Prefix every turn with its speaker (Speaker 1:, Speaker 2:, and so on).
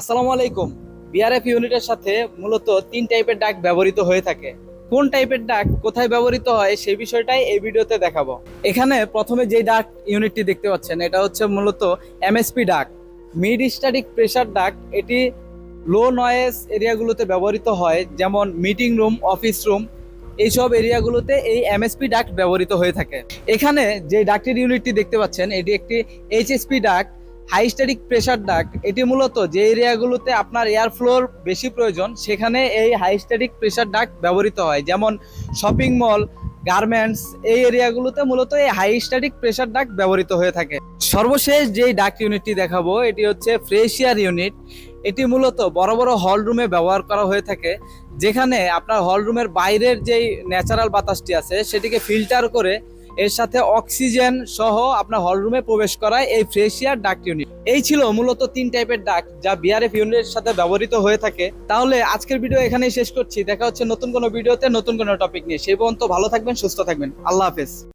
Speaker 1: আসসালামু আলাইকুম। বিআরএফ ইউনিটের সাথে মূলত তিন টাইপের ডাক ব্যবহৃত হয়ে থাকে। কোন টাইপের ডাক কোথায় ব্যবহৃত হয় সেই বিষয়টাই এই ভিডিওতে দেখাবো। এখানে প্রথমে যে ডাক ইউনিটটি দেখতে পাচ্ছেন, এটা হচ্ছে মূলত এমএসপি ডাক মিড স্ট্যাটিক প্রেসার ডাক এটি লো নয়েজ এরিয়াগুলোতে ব্যবহৃত হয়, যেমন মিটিং রুম অফিস রুম এইসব এরিয়াগুলোতে এই এমএসপি ডাক ব্যবহৃত হয়ে থাকে। এখানে যে ডাকটির ইউনিটটি দেখতে পাচ্ছেন, এটি একটি এইচএসপি ডাক হাই স্ট্যাটিক প্রেসার ডাক, এটি মূলত যে এরিয়াগুলোতে আপনার এয়ার ফ্লোর বেশি প্রয়োজন, সেখানে এই হাই স্ট্যাটিক প্রেসার ডাক ব্যবহৃত হয়। যেমন শপিং মল, গার্মেন্টস, এই এরিয়াগুলোতে মূলত এই হাই স্ট্যাটিক প্রেসার ডাক ব্যবহৃত হয়ে থাকে। সর্বশেষ যেই ডাক ইউনিটটি দেখাবো, এটি হচ্ছে ফ্রেশিয়ার ইউনিট। এটি মূলত বড় বড় হল রুমে ব্যবহার করা হয়ে থাকে, যেখানে আপনার হল রুমের বাইরের যেই ন্যাচারাল বাতাসটি আছে, সেটিকে ফিল্টার করে এর সাথে অক্সিজেন সহ আপনার হলরুমে প্রবেশ করায় এই ফ্রেশিয়ার ডাক ইউনিট এই ছিল মূলত তিন টাইপের ডাক যা বিআরএফ ইউনিটের সাথে ব্যবহৃত হয়ে থাকে। তাহলে আজকের ভিডিও এখানেই শেষ করছি। দেখা হচ্ছে নতুন কোনো ভিডিওতে নতুন কোনো টপিক নিয়ে। সেই পর্যন্ত ভালো থাকবেন, সুস্থ থাকবেন। আল্লাহ হাফেজ।